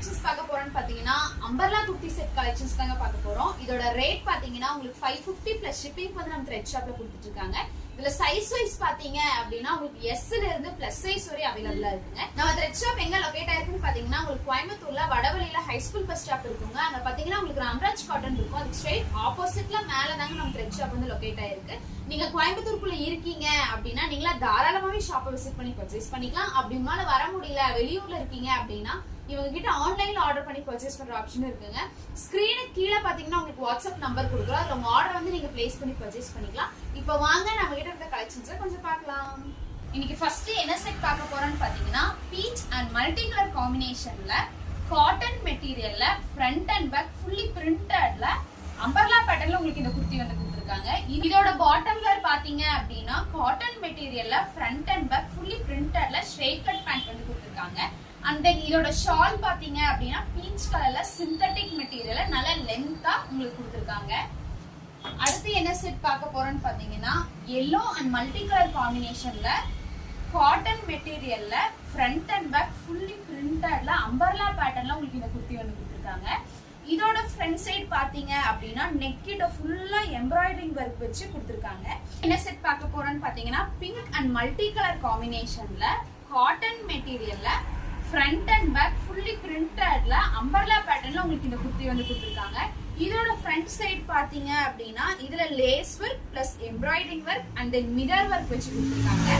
Collections பார்க்க போறோம்னு பாத்தீங்கன்னா அம்பர்லா குர்த்தி செட் கலெக்ஷன்ஸ் தாங்க பார்க்க போறோம். இதோட ரேட் பாத்தீங்கன்னா உங்களுக்கு ஃபைவ் ஃபிஃப்டி பிளஸ் ஷிப்பிங் வந்து நம்ம த்ரெட் ஷாப்ல கொடுத்துட்டு இருக்காங்க. இதுல சைஸ் வைஸ் பாத்தீங்க அப்படின்னா உங்களுக்கு எஸ்ல இருந்து பிளஸ் சைஸ் வரை அவைலபிளா இருக்குங்க. நம்ம த்ரெட் ஷாப் எங்க லொகேட் ஆயிருக்குன்னு பாத்தீங்கன்னா உங்களுக்கு கோயம்புத்தூர்ல வடவழியில ஹை ஸ்கூல் பஸ் ஸ்டாப் இருக்குங்க. அங்க பாத்தீங்கன்னா உங்களுக்கு ராம்ராஜ் காட்டன் இருக்கும். அதுக்கு ஸ்ட்ரெயிட் ஆப்போசிட்ல மேல தாங்க நம்ம த்ரெட் ஷாப் வந்து லொகேட் ஆயிருக்கு. நீங்க கோயம்புத்தூருக்குள்ள இருக்கீங்க அப்படின்னா நீங்களா தாராளமாவே ஷாப்பை விசிட் பண்ணி பர்ச்சேஸ் பண்ணிக்கலாம். அப்படி உங்களால வர முடியல வெளியூர்ல இருக்கீங்க அப்படின்னா இவங்க கிட்ட ஆன்லைன்ல ஆர்டர் பண்ணி பர்ச்சேஸ் பண்ற ஆப்ஷன் இருக்குங்க. ஸ்கிரீனுக்கு கீழே பாத்தீங்கன்னா உங்களுக்கு வாட்ஸ்அப் நம்பர் கொடுக்குறோம். அதுல உங்க ஆர்டர் வந்து நீங்க பிளேஸ் பண்ணி பர்ச்சேஸ் பண்ணிக்கலாம். இப்போ வாங்க நம்ம கிட்ட இருக்க கலெக்ஷன்ஸை கொஞ்சம் பார்க்கலாம். இன்னைக்கு ஃபர்ஸ்ட் என்ன செட் பார்க்க போறோம்னு பாத்தீங்கன்னா பீச் அண்ட் மல்டி கலர் காம்பினேஷன்ல காட்டன் மெட்டீரியல்ல ஃப்ரண்ட் அண்ட் பேக் ஃபுல்லி பிரிண்டட்ல அம்பர்லா பேட்டர்ல உங்களுக்கு இந்த குர்த்தி வந்து கொடுத்துருக்காங்க. இதோட பாட்டம் வேர் பாத்தீங்க அப்படின்னா காட்டன் மெட்டீரியல்ல ஃப்ரண்ட் அண்ட் பேக் ஃபுல்லி பிரிண்டட்ல ஸ்ட்ரெயிட் கட் பேண்ட் வந்து கொடுத்துருக்காங்க. அண்ட் தென் இதோட ஷால் பாத்தீங்க அப்படின்னா பீச் கலர்ல சிந்தட்டிக் மெட்டீரியல்ல நல்ல லென்த்தா உங்களுக்கு கொடுத்துருக்காங்க. அடுத்து என்ன செட் பார்க்க போறோம்னு பாத்தீங்கன்னா எல்லோ அண்ட் மல்டி கலர் காம்பினேஷன்ல காட்டன் மெட்டீரியல்ல ஃப்ரண்ட் அண்ட் பேக் ஃபுல்லி பிரிண்டட்ல அம்பர்லா பேட்டர்ன்ல உங்களுக்கு இந்த குர்த்தி வந்து கொடுத்துருக்காங்க. இதோட ஃப்ரண்ட் சைடு பாத்தீங்க அப்படின்னா நெக் கிட்ட ஃபுல்லா எம்ப்ராய்டரிங் ஒர்க் வச்சு கொடுத்துருக்காங்க. என்ன செட் பார்க்க போறோம்னு பாத்தீங்கன்னா பிங்க் அண்ட் மல்டி கலர் காம்பினேஷன்ல காட்டன் மெட்டீரியல்ல ஃப்ரண்ட் அண்ட் பேக் ஃபுல்லி பிரிண்டட்ல அம்பர்லா பேட்டர்ன்ல உங்களுக்கு இந்த குர்த்தி வந்து கொடுத்துருக்காங்க. இதோட ஃப்ரண்ட் சைடு பாத்தீங்க அப்படின்னா இதுல lace work plus embroidering work and then mirror work வச்சு கொடுத்துருக்காங்க.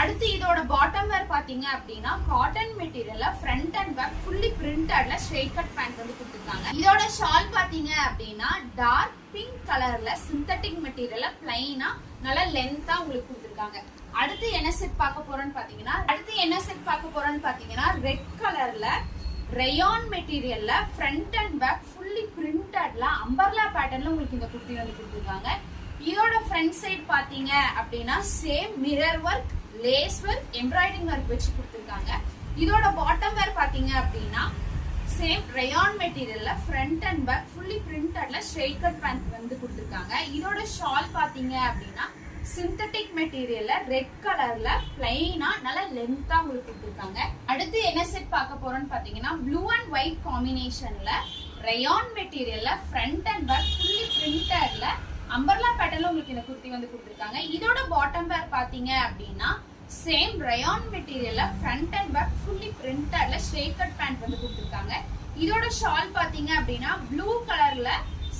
அடுத்து இதோட பாட்டம் வேர் பார்த்தீங்க அப்படின்னா காட்டன் மெட்டீரியல்ல ஃப்ரண்ட் அண்ட் பேக் ஃபுல்லி பிரிண்டட்ல ஸ்ட்ரெயிட் கட் பேண்ட் வந்து கொடுத்துருக்காங்க. இதோட ஷால் பார்த்தீங்க அப்படின்னா டார்க் பிங்க் கலர்ல சிந்தட்டிக் மெட்டீரியல்ல பிளைனா நல்லா லென்த்தா உங்களுக்கு கொடுத்துருக்காங்க. அடுத்து என்ன செட் பார்க்க போறோம்னு பாத்தீங்கன்னா அடுத்து என்ன செட் பார்க்க போறோம்னு பாத்தீங்கன்னா ரெட் கலர்ல ரயான் மெட்டீரியல்ல ஃப்ரண்ட் அண்ட் பேக் ஃபுல்லி பிரிண்டட்ல அம்பர்லா பேட்டர்ன்ல உங்களுக்கு இந்த குர்த்தி வந்து கொடுத்துருக்காங்க. இதோட ஃப்ரண்ட் சைட் பாத்தீங்க அப்படின்னா same mirror work lace work embroidering work வச்சு கொடுத்துருக்காங்க. இதோட பாட்டம் வேர் பாத்தீங்க அப்படின்னா சேம் ரயான் மெட்டீரியல்ல ஃப்ரண்ட் அண்ட் பேக் ஃபுல்லி பிரிண்டட்ல ஸ்ட்ரெயிட் கட் பேண்ட் வந்து கொடுத்துருக்காங்க. இதோட ஷால் பாத்தீங்க அப்படின்னா சிந்தட்டிக் மெட்டீரியல்ல ரெட் கலர்ல பிளைனா நல்லா லென்த்தா உங்களுக்கு கொடுத்துருக்காங்க. அடுத்து என்ன செட் பார்க்க போறோம்னு பாத்தீங்கன்னா ப்ளூ அண்ட் ஒயிட் காம்பினேஷன்ல ரயான் மெட்டீரியல்ல ஃப்ரண்ட் அண்ட் பேக் ஃபுல்லி பிரிண்டட்ல அம்பர்லா பேட்டர்ல உங்களுக்கு இந்த குர்த்தி வந்து கொடுத்துருக்காங்க. இதோட பாட்டம் வேர் பாத்தீங்க அப்படின்னா சேம் ரயான் மெட்டீரியல்ல ஃப்ரண்ட் அண்ட் பேக் ஃபுல்லி பிரிண்டட்ல ஸ்ட்ரெயிட் கட் பேண்ட் வந்து கொடுத்துருக்காங்க. இதோட ஷால் பாத்தீங்க அப்படின்னா ப்ளூ கலர்ல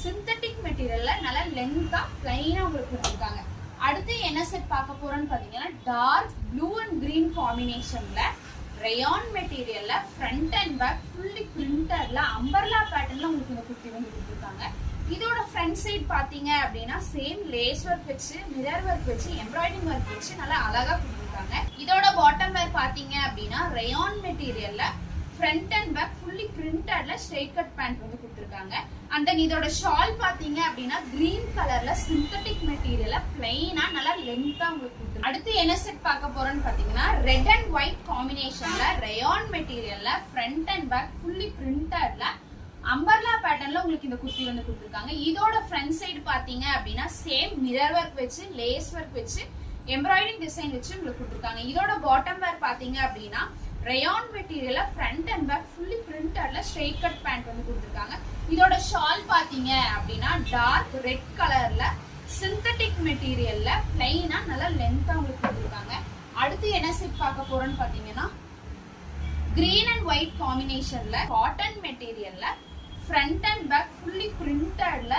சிந்தட்டிக் மெட்டீரியல்ல நல்லா லென்த்தா பிளைனா உங்களுக்கு கொடுத்துருக்காங்க. அடுத்து என்ன செட் பார்க்க போறோம்னு பாத்தீங்கன்னா டார்க் ப்ளூ அண்ட் கிரீன் காம்பினேஷன்ல ரயான் மெட்டீரியல்ல ஃப்ரண்ட் அண்ட் பேக் ஃபுல்லி பிரிண்டட்ல அம்பர்லா பேட்டர்ன்ல உங்களுக்கு இந்த குர்த்தி வந்து கொடுத்துருக்காங்க. இதோட ஃப்ரண்ட் சைட் பார்த்தீங்க அப்படின்னா சேம் லேஸ் ஒர்க் வச்சு மிரர் ஒர்க் வச்சு எம்ப்ராய்டிங் ஒர்க் வச்சு நல்லா அழகாக கொடுத்துருக்காங்க. இதோட பாட்டம் வேர் பார்த்தீங்க அப்படின்னா ரயான் மெட்டீரியல்ல ஃப்ரண்ட் அண்ட் பேக் ஃபுல்லி பிரிண்டட்ல ஸ்ட்ரெயிட் கட் பேண்ட் வந்து கொடுத்துருக்காங்க. அண்ட் தென் இதோட ஷால் பார்த்தீங்க அப்படின்னா கிரீன் கலர்ல சிந்தட்டிக் மெட்டீரியல்ல பிளைனா நல்லா லென்த்தா உங்களுக்கு கொடுத்துருக்கு அடுத்து என்ன செட் பார்க்க போறோம்னு பார்த்தீங்கன்னா ரெட் அண்ட் ஒயிட் காம்பினேஷன்ல ரயான் மெட்டீரியல்ல ஃப்ரண்ட் அண்ட் பேக் ஃபுல்லி பிரிண்டட்ல அம்பர்லா பேட்டர்ன்ல உங்களுக்கு இந்த குர்த்தி வந்து கொடுத்துருக்காங்க. இதோட ஃப்ரண்ட் சைடு பாத்தீங்க அப்படின்னா சேம் மிரர் ஒர்க் வச்சு லேஸ் ஒர்க் வச்சு எம்ப்ராய்டிங் டிசைன் வச்சு உங்களுக்கு கொடுத்துருக்காங்க. இதோட பாட்டம் வேர் பாத்தீங்க அப்படின்னா ரயான் மெட்டீரியல்ல ஃப்ரண்ட் அண்ட் பேக் ஃபுல்லி பிரிண்டட்ல ஸ்ட்ரெயிட் கட் பேண்ட் வந்து கொடுத்துருக்காங்க. இதோட ஷால் பாத்தீங்க அப்படின்னா டார்க் ரெட் கலர்ல சிந்தட்டிக் மெட்டீரியல்ல பிளைனா நல்லா லென்த்தா உங்களுக்கு கொடுத்துருக்காங்க. அடுத்து என்ன செட் பார்க்க போறோம்னு பாத்தீங்கன்னா கிரீன் அண்ட் ஒயிட் காம்பினேஷன்ல காட்டன் மெட்டீரியல்ல ஃப்ரண்ட் அண்ட் பேக் ஃபுல்லி பிரிண்டட்ல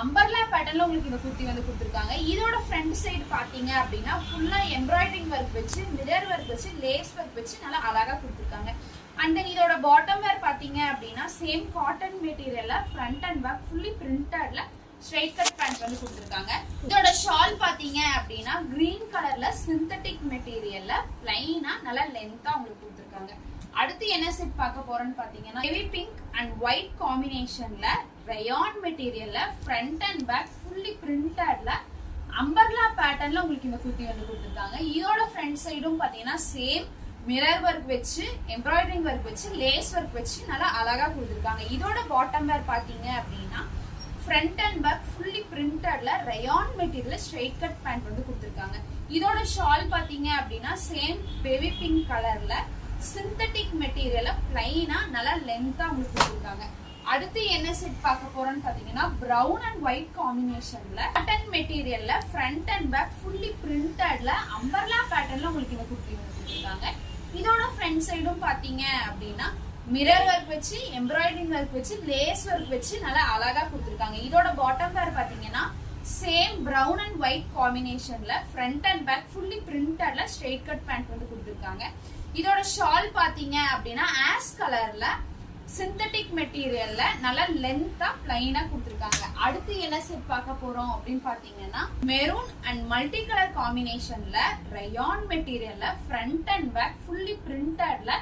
அம்பர்லா பேட்டர்ல உங்களுக்கு இந்த குர்த்தி வந்து கொடுத்துருக்காங்க. இதோட ஃப்ரண்ட் சைடு பாத்தீங்க அப்படின்னா ஃபுல்லா எம்ப்ராய்டரிங் ஒர்க் வச்சு மிரர் ஒர்க் வச்சு லேஸ் ஒர்க் வச்சு நல்லா அழகா கொடுத்துருக்காங்க. அண்ட் தென் இதோட பாட்டம் வேர் பாத்தீங்க அப்படின்னா சேம் காட்டன் மெட்டீரியல்ல ஃப்ரண்ட் அண்ட் பேக் ஃபுல்லி பிரிண்டட்ல ஸ்ட்ரைட் கட் பேண்ட் வந்து கொடுத்துருக்காங்க. இதோட ஷால் பாத்தீங்க அப்படின்னா கிரீன் கலர்ல சிந்தட்டிக் மெட்டீரியல்ல பிளைனா நல்லா லென்த்தா உங்களுக்கு கொடுத்துருக்காங்க. அடுத்து என்ன செட் பார்க்க போறோம்னு பாத்தீங்கன்னா ஹெவி பிங்க் அண்ட் ஒயிட் காம்பினேஷன்ல ரயான் மெட்டீரியல்ல ஃப்ரண்ட் அண்ட் பேக் ஃபுல்லி பிரிண்டட்ல அம்பர்லா பேட்டர்ன்ல உங்களுக்கு இந்த குர்த்தி வந்து கொடுத்துருக்காங்க. இதோட ஃப்ரண்ட் சைடும் பாத்தீங்கன்னா சேம் மிரர் ஒர்க் வச்சு எம்ப்ராய்டரிங் ஒர்க் வச்சு லேஸ் ஒர்க் வச்சு நல்லா அழகா கொடுத்துருக்காங்க. இதோட பாட்டம் வேர் பாத்தீங்க அப்படின்னா front and back fully பிரிண்டட்ல rayon material straight cut pant வந்து கொடுத்துருக்காங்க. இதோட ஷால் பாத்தீங்க அப்படின்னா சேம் பேபி பிங்க் கலர்ல சிந்தட்டிக் மெட்டீரியலை பிளைனா நல்லா லென்த்தா உங்களுக்கு கொடுத்துருக்காங்க. அடுத்து என்ன செட் பார்க்க போறோம்னு பாத்தீங்கன்னா ப்ரௌன் அண்ட் ஒயிட் காம்பினேஷன்ல காட்டன் மெட்டீரியல்ல ஃப்ரண்ட் அண்ட் பேக் ஃபுல்லி பிரிண்டட்ல அம்பர்லா பேட்டர்ன்ல உங்களுக்கு இதை குர்த்தி கொடுத்துருக்காங்க. இதோட ஃப்ரண்ட் சைடும் பாத்தீங்க அப்படின்னா மிரர் ஒர்க் வச்சு எம்ப்ராய்டரிங் ஒர்க் வச்சு லேஸ் ஒர்க் வச்சு நல்லா அழகா கொடுத்துருக்காங்க. இதோட பாட்டம் பேர் பாத்தீங்கன்னா சேம் ப்ரௌன் அண்ட் ஒயிட் காம்பினேஷன்ல ஃப்ரண்ட் அண்ட் பேக் ஃபுல்லி பிரிண்டட்ல ஸ்ட்ரெயிட் கட் பேண்ட் வந்து கொடுத்துருக்காங்க. இதோட ஷால் பாத்தீங்க அப்படின்னா ஆஸ் கலர்ல சிந்தட்டிக் மெட்டீரியல்ல நல்லா லென்த்தா பிளைனா கொடுத்துருக்காங்க. அடுத்து என்ன செட் பார்க்க போறோம் அப்படின்னு பாத்தீங்கன்னா மெரூன் அண்ட் மல்டி கலர் காம்பினேஷன்ல ரயான் மெட்டீரியல்ல ஃப்ரண்ட் அண்ட் பேக் ஃபுல்லி பிரிண்டட்ல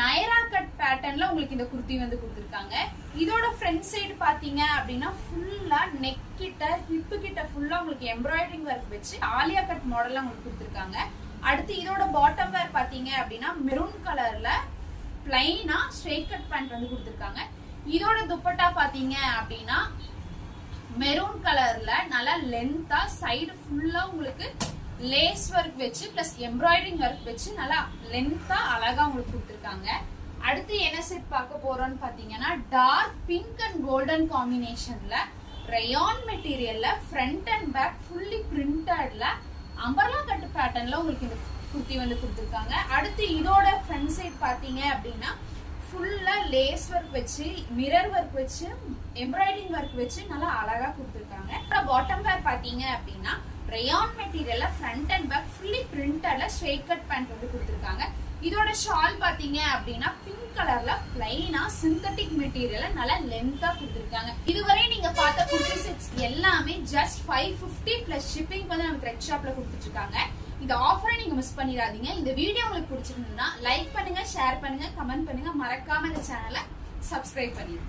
நைரா கட் பேட்டர்ன்ல உங்களுக்கு இந்த குர்த்தி வந்து கொடுத்துருக்காங்க. இதோட ஃப்ரண்ட் சைடு பாத்தீங்க அப்படின்னா ஃபுல்லா நெக் கிட்ட ஹிப்பு கிட்ட ஃபுல்லா உங்களுக்கு எம்ப்ராய்டரிங் ஒர்க் வச்சு ஆலியா கட் மாடல்லாம் உங்களுக்கு கொடுத்துருக்காங்க. அடுத்து இதோட பாட்டம் வேர் பார்த்தீங்க அப்படின்னா மெரூன் கலர்ல பிளைனா ஸ்ட்ரெயிட் கட் பேண்ட் வந்து கொடுத்துருக்காங்க. இதோட துப்பட்டா பார்த்தீங்க அப்படின்னா மெரூன் கலர்ல நல்லா லென்த்தா சைடு ஃபுல்லா உங்களுக்கு லேஸ் ஒர்க் வச்சு பிளஸ் எம்ப்ராய்டரிங் ஒர்க் வச்சு நல்லா லென்த்தா அழகா உங்களுக்கு கொடுத்துருக்காங்க. அடுத்து என்ன செட் பார்க்க போறோம்னு பாத்தீங்கன்னா டார்க் பிங்க் அண்ட் கோல்டன் காம்பினேஷன்ல ரயான் மெட்டீரியல்ல ஃப்ரண்ட் அண்ட் பேக் ஃபுல்லி பிரிண்டட்ல அம்பர்லா கட்டு பேட்டர்ன்ல உங்களுக்கு இந்த குர்த்தி வந்து கொடுத்துருக்காங்க. அடுத்து இதோட ஃப்ரண்ட் சைட் பார்த்தீங்க அப்படின்னா ஃபுல்லா லேஸ் ஒர்க் வச்சு மிரர் ஒர்க் வச்சு எம்ப்ராய்டிங் ஒர்க் வச்சு நல்லா அழகா கொடுத்துருக்காங்க. அப்புறம் பாட்டம் வேர் பார்த்தீங்க அப்படின்னா ரயான் மெட்டீரியல்ல ஃப்ரண்ட் அண்ட் பேக் ஃபுல்லி பிரிண்டட்ல ஸ்ட்ரெயிட் கட் பேண்ட் வந்து கொடுத்துருக்காங்க. இதோட ஷால் பார்த்தீங்க அப்படின்னா பிங்க் கலர்ல பிளைனா சிந்தட்டிக் மெட்டீரியல நல்லா லென்த்தா கொடுத்துருக்காங்க. இதுவரை நீங்க பார்த்த குர்த்தி செட்ஸ் எல்லாமே just five fifty plus shipping வந்து நமக்கு ரெட் ஷாப்ல கொடுத்துட்டு இருக்காங்க இந்த ஆஃபரை நீங்க மிஸ் பண்ணிடாதீங்க. இந்த வீடியோ உங்களுக்கு பிடிச்சிருந்ததுன்னா லைக் பண்ணுங்க ஷேர் பண்ணுங்க கமெண்ட் பண்ணுங்க. மறக்காம இந்த சேனலை சப்ஸ்கிரைப் பண்ணிடுங்க.